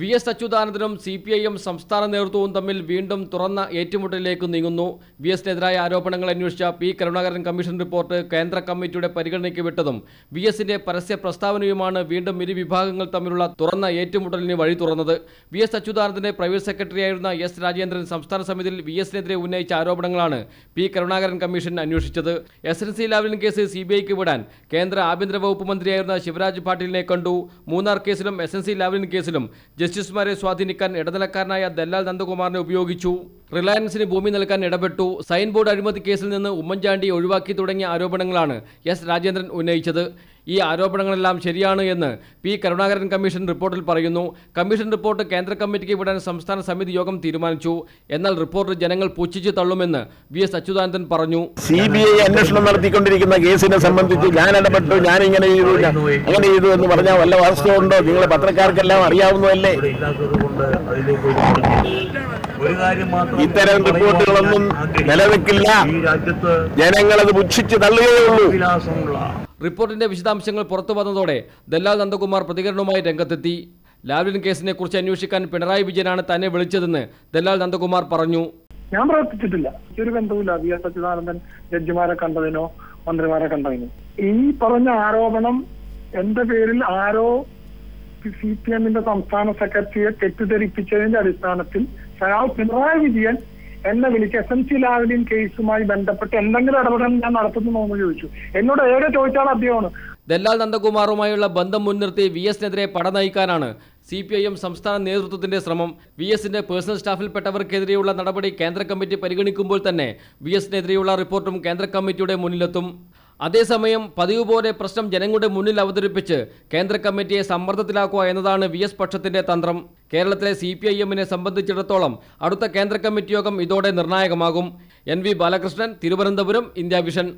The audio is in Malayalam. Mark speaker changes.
Speaker 1: വി എസ് അച്യുതാനന്ദനും സി പി ഐ എം സംസ്ഥാന നേതൃത്വവും തമ്മിൽ വീണ്ടും തുറന്ന ഏറ്റുമുട്ടലിലേക്ക് നീങ്ങുന്നു. വി എസിനെതിരായ ആരോപണങ്ങൾ അന്വേഷിച്ച പി കരുണാകരൻ കമ്മീഷൻ റിപ്പോർട്ട് കേന്ദ്ര കമ്മിറ്റിയുടെ പരിഗണനയ്ക്ക് വിട്ടതും വി എസിന്റെ പരസ്യ പ്രസ്താവനയുമാണ് വീണ്ടും ഇരു വിഭാഗങ്ങൾ തമ്മിലുള്ള തുറന്ന ഏറ്റുമുട്ടലിന് വഴി തുറന്നത്. വി എസ് അച്യുതാനന്ദന്റെ പ്രൈവറ്റ് സെക്രട്ടറിയായിരുന്ന എസ് രാജേന്ദ്രൻ സംസ്ഥാന സമിതിയിൽ വി എസിനെതിരെ ഉന്നയിച്ച ആരോപണങ്ങളാണ് പി കരുണാകരൻ കമ്മീഷൻ അന്വേഷിച്ചത്. S N C Lavalin case C B ഐക്ക് വിടാൻ കേന്ദ്ര ആഭ്യന്തര വകുപ്പ് മന്ത്രിയായിരുന്ന ശിവരാജ് പാട്ടീലിനെ കണ്ടു. മൂന്നാർ കേസിലും എസ് എൻ സി ലാവലിൻ കേസിലും ജസ്റ്റിസുമാരെ സ്വാധീനിക്കാൻ ഇടനിലക്കാരനായ ദല്ലാൽ നന്ദകുമാറിനെ ഉപയോഗിച്ചു. റിലയൻസിന് ഭൂമി നൽകാൻ ഇടപെട്ടു. സൈൻ ബോർഡ് അഴിമതി കേസിൽ നിന്ന് ഉമ്മൻചാണ്ടി ഒഴിവാക്കി തുടങ്ങിയ ആരോപണങ്ങളാണ് എസ് രാജേന്ദ്രൻ ഉന്നയിച്ചത്. ഈ ആരോപണങ്ങളെല്ലാം ശരിയാണ് എന്ന് പി കരുണാകരൻ കമ്മീഷൻ റിപ്പോർട്ടിൽ പറയുന്നു. കമ്മീഷൻ റിപ്പോർട്ട് കേന്ദ്ര കമ്മിറ്റിക്ക് വിടാൻ സംസ്ഥാന സമിതി യോഗം തീരുമാനിച്ചു. എന്നാൽ റിപ്പോർട്ട് ജനങ്ങൾ പുച്ഛിച്ച് തള്ളുമെന്ന് വി എസ് അച്യുതാനന്ദൻ പറഞ്ഞു.
Speaker 2: സി ബി ഐ അന്വേഷണം നടത്തിക്കൊണ്ടിരിക്കുന്ന കേസിനെ സംബന്ധിച്ച് ഞാൻ ഇടപെട്ടു ഞാൻ ഇങ്ങനെ ചെയ്തു അങ്ങനെ ചെയ്തു എന്ന് പറഞ്ഞാൽ വല്ല വാസ്തവമുണ്ടോ? നിങ്ങളെ പത്രക്കാർക്കെല്ലാം അറിയാവുന്നതല്ലേ.
Speaker 3: ഒരു കാര്യം മാത്രം
Speaker 2: ഇത്തരം റിപ്പോർട്ടുകളൊന്നും. നിലനിൽക്കില്ല.
Speaker 3: ഈ രാജ്യത്ത്
Speaker 2: ജനങ്ങളത് പുച്ഛിച്ച് തള്ളുകയുള്ളൂ
Speaker 3: വിലാസമുള്ള
Speaker 1: റിപ്പോർട്ടിന്റെ വിശദാംശങ്ങൾ പുറത്തു വന്നതോടെ ദല്ലാൽ നന്ദകുമാർ പ്രതികരണവുമായി രംഗത്തെത്തി. ലാവ്ലിൻ കേസിനെ കുറിച്ച് അന്വേഷിക്കാൻ പിണറായി വിജയനാണ് തന്നെ വിളിച്ചതെന്ന് ദല്ലാൽ നന്ദകുമാർ പറഞ്ഞു.
Speaker 4: ഞാൻ പ്രവർത്തിച്ചിട്ടില്ല. ഒരു ബന്ധവുമില്ല. വി എസ് അച്യുതാനന്ദൻ ജഡ്ജിമാരെ കണ്ടതിനോ മന്ത്രിമാരെ കണ്ടതിനോ. ഈ പറഞ്ഞ ആരോപണം എന്റെ പേരിൽ ആരോ സി പി എമ്മിന്റെ സംസ്ഥാന സെക്രട്ടറിയെ തെറ്റിദ്ധരിപ്പിച്ചതിന്റെ അടിസ്ഥാനത്തിൽ സഹാവ് പിണറായി വിജയൻ എന്നെ വിളിച്ച് എസ് എൻ സി ലാവലിൻ കേസുമായി ബന്ധപ്പെട്ട് എന്തെങ്കിലും ഇടപെടൽ ഞാൻ നടത്തുന്നു എന്ന് ചോദിച്ചു. എന്നോട് ഏറെ ചോദിച്ചാൽ അദ്ദേഹമാണ്.
Speaker 1: ദല്ലാൽ നന്ദകുമാറുമായുള്ള ബന്ധം മുൻനിർത്തി വി എസിനെതിരെ പട നയിക്കാനാണ് സി പി ഐ എം സംസ്ഥാന നേതൃത്വത്തിന്റെ ശ്രമം. വി എസിന്റെ പേഴ്സണൽ സ്റ്റാഫിൽപ്പെട്ടവർക്കെതിരെയുള്ള നടപടി കേന്ദ്ര കമ്മിറ്റി പരിഗണിക്കുമ്പോൾ തന്നെ വി എസിനെതിരെയുള്ള റിപ്പോർട്ടും കേന്ദ്ര കമ്മിറ്റിയുടെ മുന്നിലെത്തും. അതേസമയം പതിവ് പോലെ പ്രശ്നം ജനങ്ങളുടെ മുന്നിൽ അവതരിപ്പിച്ച് കേന്ദ്ര കമ്മിറ്റിയെ സമ്മർദ്ദത്തിലാക്കുക എന്നതാണ് വി എസ് പക്ഷത്തിന്റെ തന്ത്രം. കേരളത്തിലെ സി പി ഐ എമ്മിനെ സംബന്ധിച്ചിടത്തോളം അടുത്ത കേന്ദ്ര കമ്മിറ്റി യോഗം ഇതോടെ നിർണായകമാകും. N V Balakrishnan Thiruvananthapuram India vision.